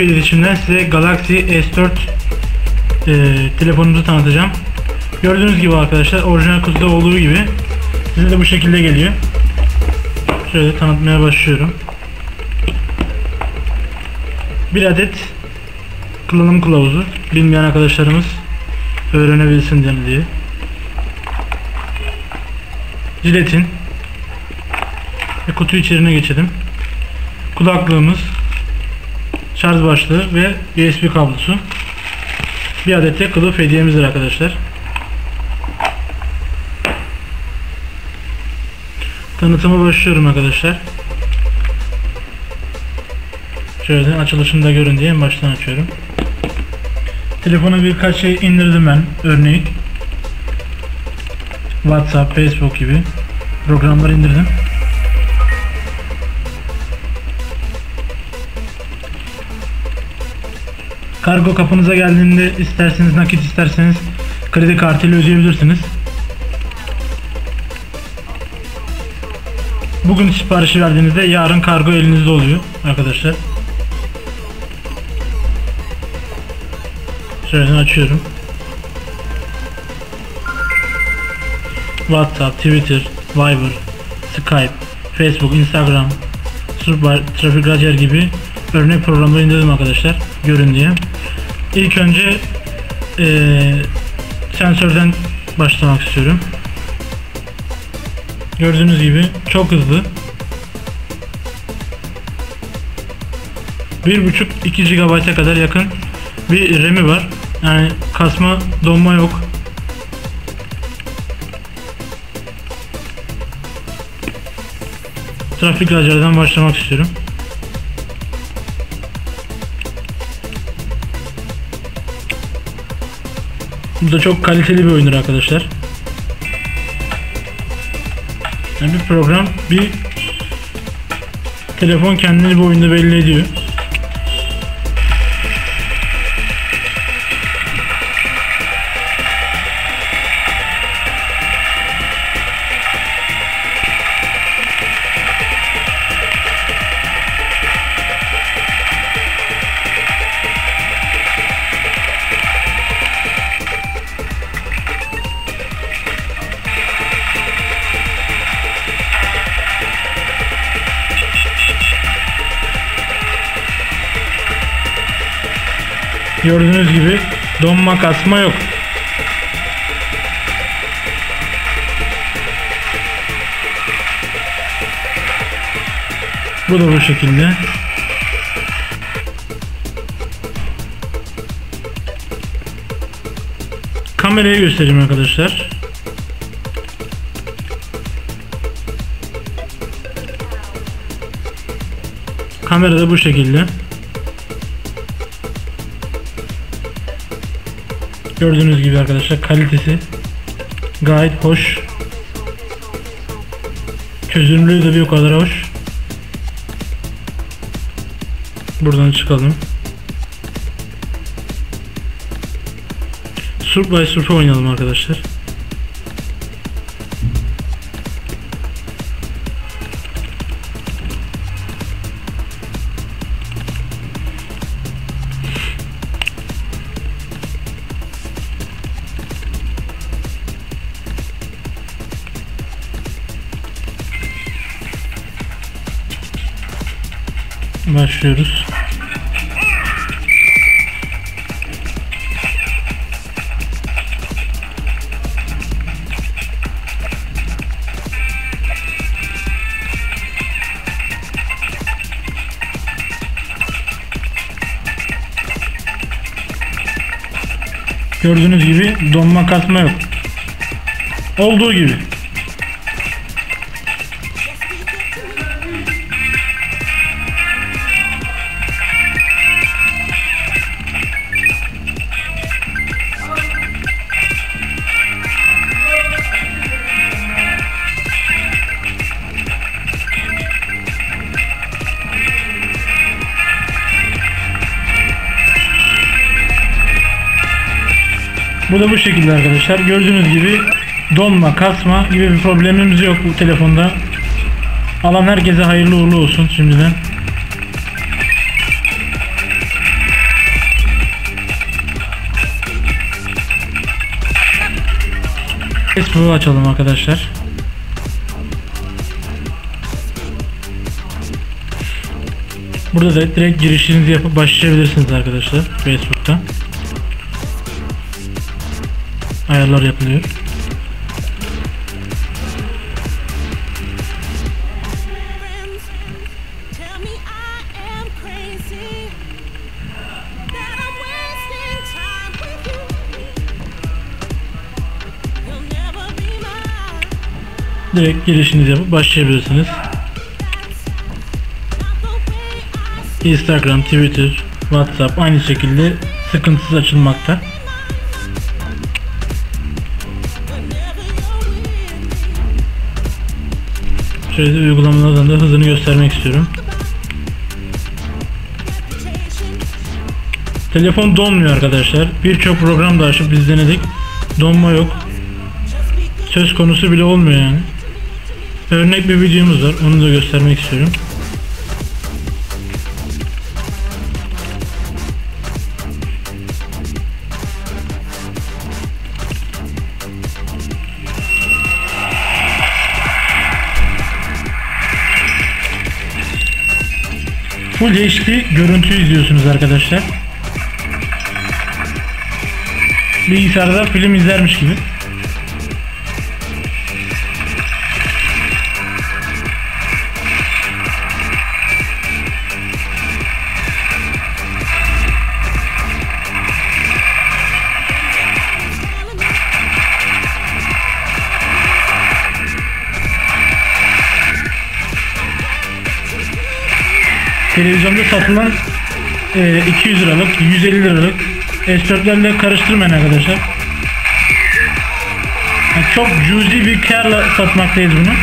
iletişimden size Galaxy S4 e, telefonumuzu tanıtacağım. Gördüğünüz gibi arkadaşlar orijinal kutuda olduğu gibi size de bu şekilde geliyor. Şöyle tanıtmaya başlıyorum. Bir adet kullanım kılavuzu. Bilmeyen arkadaşlarımız öğrenebilsin diye. Jiletin ve kutu içeriğine geçelim. Kulaklığımız, şarj başlığı ve USB kablosu. Bir adet de kılıf hediyemizdir arkadaşlar. Tanıtıma başlıyorum arkadaşlar. Şöyle açılışını da görün diye baştan açıyorum. Telefona birkaç şey indirdim ben. Örneğin WhatsApp, Facebook gibi programlar indirdim. Kargo kapınıza geldiğinde isterseniz nakit isterseniz kredi kartıyla ödeyebilirsiniz. Bugün siparişi verdiğinizde yarın kargo elinizde oluyor arkadaşlar. Şöyle açıyorum. WhatsApp, Twitter, Viber, Skype, Facebook, Instagram, Super, Traffic Radar gibi örnek programları indirdim arkadaşlar. Görün diye. İlk önce eee, sensörden başlamak istiyorum. Gördüğünüz gibi çok hızlı. 1.5-2 GB'a kadar yakın bir RAM'i var. Yani kasma, donma yok. Trafik radardan başlamak istiyorum. Bu da çok kaliteli bir oyundur arkadaşlar. Yani bir program, bir telefon kendini bu oyunda belli ediyor. Gördüğünüz gibi donma kasma yok. Bu da bu şekilde. Kamerayı göstereyim arkadaşlar. Kamera da bu şekilde. Gördüğünüz gibi arkadaşlar kalitesi gayet hoş. Çözünürlüğü de bir o kadar hoş. Buradan çıkalım. Surf by Surf oynayalım arkadaşlar. Başlıyoruz. Gördüğünüz gibi donma kasma yok. Olduğu gibi. Bu da bu şekilde arkadaşlar. Gördüğünüz gibi donma, kasma gibi bir problemimiz yok bu telefonda. Alan herkese hayırlı uğurlu olsun şimdiden. Facebook'u açalım arkadaşlar. Burada da direkt girişinizi yapıp başlayabilirsiniz arkadaşlar Facebook'ta. Be mine. Direkt girişinizi yapıp başlayabilirsiniz. Instagram, Twitter, WhatsApp aynı şekilde sıkıntısız açılmakta. Şöyle uygulamalardan da hızını göstermek istiyorum. Telefon donmuyor arkadaşlar. Birçok program da açıp biz denedik. Donma yok. Söz konusu bile olmuyor yani. Örnek bir videomuz var. Onu da göstermek istiyorum. Full HD görüntü izliyorsunuz arkadaşlar. Bilgisayarda film izlermiş gibi. Televizyonda satılan e, 200 liralık, 150 liralık S4'lerle karıştırmayın arkadaşlar. Yani çok cüzi bir karla satmaktayız bunu.